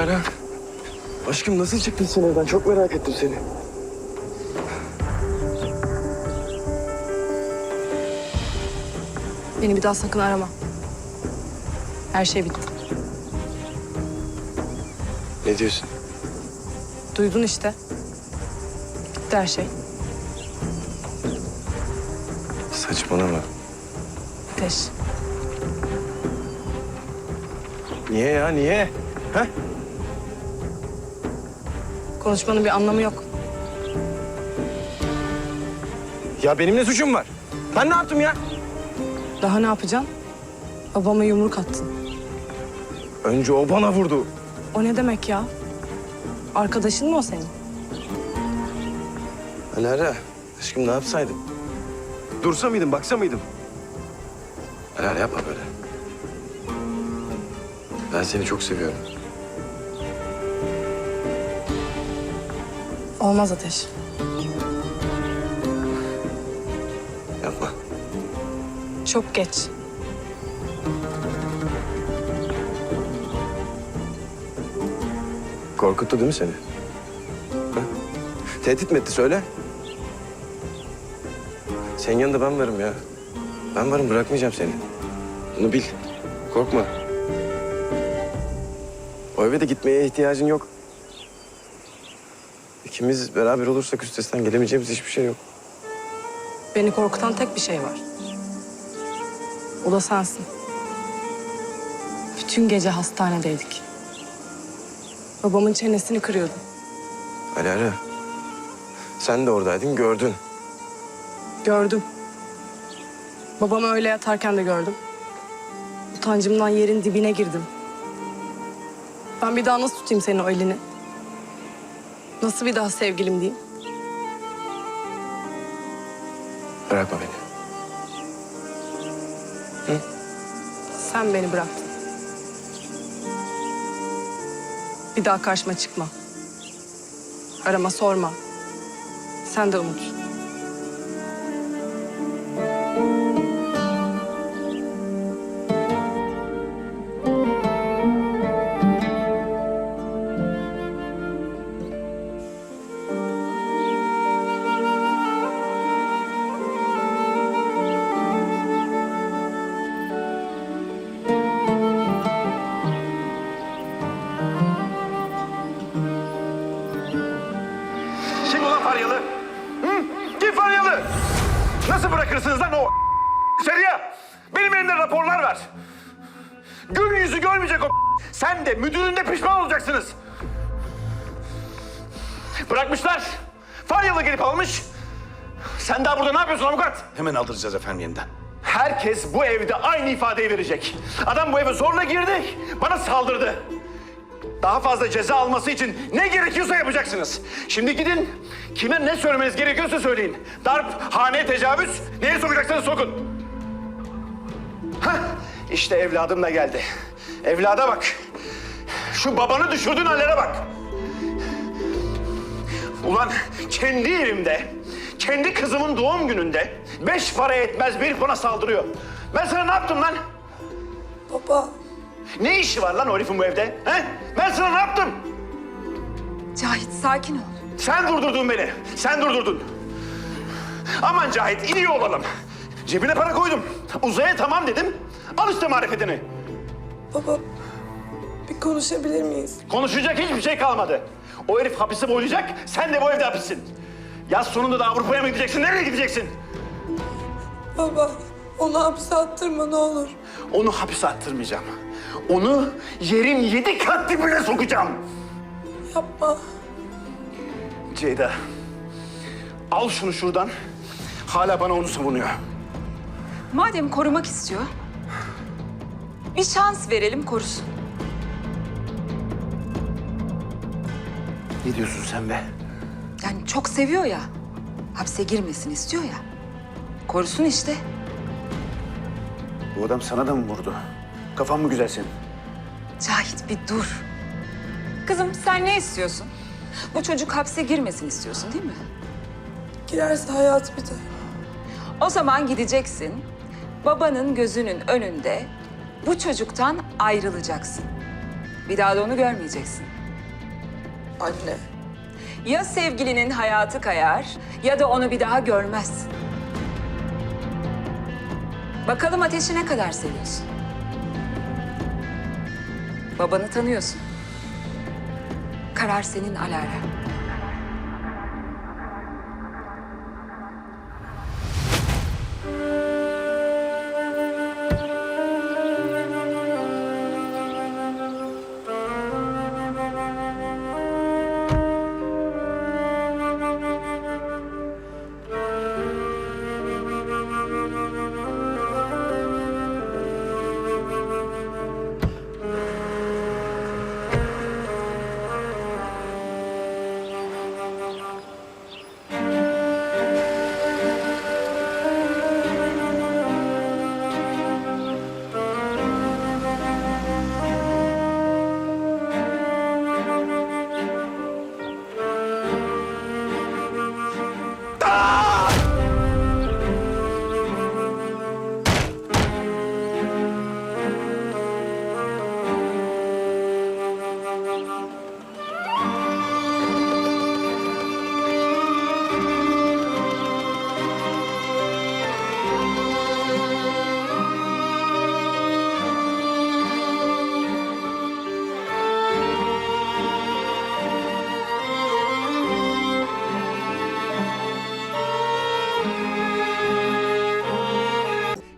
Alara. Aşkım nasıl çıktın sen evden? Çok merak ettim seni. Beni bir daha sakın arama. Her şey bitti. Ne diyorsun? Duydun işte. Bitti her şey. Saçmalama. Ateş. Niye ya niye? Ha? Konuşmanın bir anlamı yok. Ya benim ne suçum var? Ben ne yaptım ya? Daha ne yapacaksın? Babama yumruk attın. Önce o bana vurdu. O ne demek ya? Arkadaşın mı o senin? Alara, aşkım ne yapsaydım? Dursa mıydım, baksa mıydım? Alara yapma böyle. Ben seni çok seviyorum. Olmaz Ateş. Yapma. Çok geç. Korkuttu değil mi seni? Ha? Tehdit mi etti söyle? Senin yanında ben varım ya. Ben varım bırakmayacağım seni. Bunu bil. Korkma. O eve de gitmeye ihtiyacın yok. İkimiz beraber olursak üstesinden gelemeyeceğimiz hiçbir şey yok. Beni korkutan tek bir şey var. O da sensin. Bütün gece hastanedeydik. Babamın çenesini kırıyordum. Alara. Sen de oradaydın gördün. Gördüm. Babamı öyle yatarken de gördüm. Utancımdan yerin dibine girdim. Ben bir daha nasıl tutayım senin o elini? Nasıl bir daha sevgilim diyeyim? Bırakma beni. Sen beni bıraktın. Bir daha karşıma çıkma. Arama sorma. Sen de unut. Kim ulan Faryalı? Hı? Kim Faryalı? Nasıl bırakırsınız lan o içeriye? Benim elimde raporlar var. Gün yüzü görmeyecek o Sen de müdürün de pişman olacaksınız. Bırakmışlar. Faryalı gelip almış. Sen daha burada ne yapıyorsun avukat? Hemen aldıracağız efendim yeniden. Herkes bu evde aynı ifadeyi verecek. Adam bu eve zorla girdi, bana saldırdı. Daha fazla ceza alması için ne gerekiyorsa yapacaksınız. Şimdi gidin, kime ne söylemeniz gerekiyorsa söyleyin. Darp, hane tecavüz, neye sokacaksanız sokun. Hah, işte evladım da geldi. Evlada bak. Şu babanı düşürdüğün hallere bak. Ulan kendi evimde, kendi kızımın doğum gününde beş para etmez bir bana saldırıyor. Ben sana ne yaptım lan? Baba. Ne işi var lan o herifin bu evde? He? Ben sana ne yaptım? Cahit sakin ol. Sen durdurdun beni. Sen durdurdun. Aman Cahit iyi olalım. Cebine para koydum. Uzaya tamam dedim. Al işte marifetini. Baba bir konuşabilir miyiz? Konuşacak hiçbir şey kalmadı. O herif hapisi boylayacak, sen de bu evde hapissin. Yaz sonunda da Avrupa'ya mı gideceksin? Nereye gideceksin? Baba onu hapse attırma ne olur. Onu hapise attırmayacağım. Onu yerin yedi kat dibine sokacağım. Yapma. Ceyda, al şunu şuradan. Hala bana onu savunuyor. Madem korumak istiyor, bir şans verelim korusun. Ne diyorsun sen be? Yani çok seviyor ya, hapse girmesin istiyor ya. Korusun işte. Bu adam sana da mı vurdu? Kafan mı güzel senin? Cahit bir dur. Kızım sen ne istiyorsun? Bu çocuk hapse girmesin istiyorsun değil mi? Girerse hayat biter. O zaman gideceksin. Babanın gözünün önünde bu çocuktan ayrılacaksın. Bir daha da onu görmeyeceksin. Anne. Ya sevgilinin hayatı kayar ya da onu bir daha görmezsin. Bakalım ateşi ne kadar seviyorsun? Babanı tanıyorsun. Karar senin Alara.